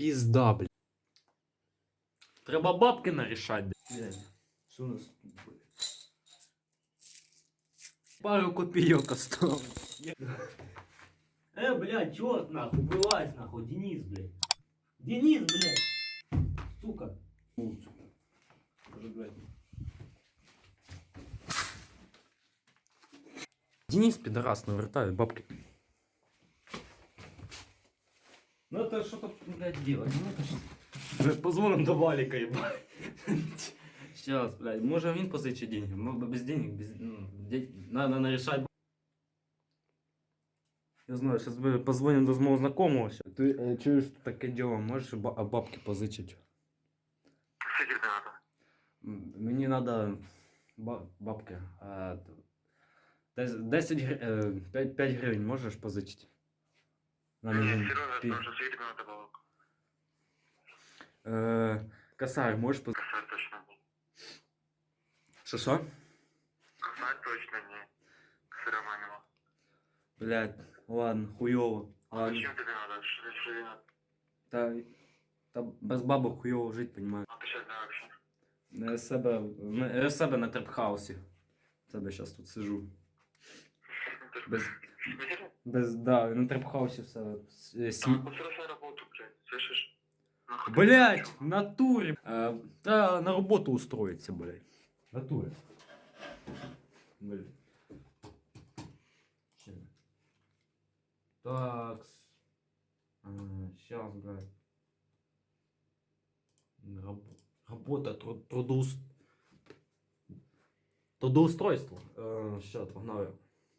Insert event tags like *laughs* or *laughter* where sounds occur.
Пізда, блядь. Треба бабки нарішати, блядь. Що у нас тут, блядь? Пару копійок осталось. Э, блядь, черт нахуй, вылазь нахуй, Денис, блядь. Денис, блядь. Сука. Фу, сука. Боже, блядь. Денис, підарас, навертає бабки. Ну это что-то, блядь, делать. Ну это что? Блядь, позвоним до Валика, ебать. Сейчас, блядь, може він позичить деньги. Ну, без денег, без... Ну, де... Надо нарішати. Я знаю, сейчас мы позвоним до мого знакомого. ща. Ти е, чуєш таке діло, можеш ба- а бабки позичити? Скільки тобі надо? М, Мені надо ба- бабки. А, т- десь 10 гривень, 5, 5 гривень можеш позичити? На Ні. Сережа, пі- тому що скільки тобі надо бабок? Е, Косарь, можеш позичити? Косарь точно ні. Що що? Косарь точно ні. Косаря нема. Блядь, ладно, хуйово. А Ладно. тобі надо? Що тобі надо? Та, та без бабок хуйово жити, понімаю. А ти ще не вообще. Я з себе, я з себе на трепхаусі. Тебе зараз тут сижу. *laughs* Без, без, да, на трепхаусі все. С- е, см- Там посросай роботу, блядь, слышиш? Нахуй. Блять, в натурі. Е, та на роботу устроїться, блять. В натурі. Блять. Ще. Так. Сейчас, блядь. Раб... Работа, труд, трудоус... трудоустройство. Е, Що, погнали.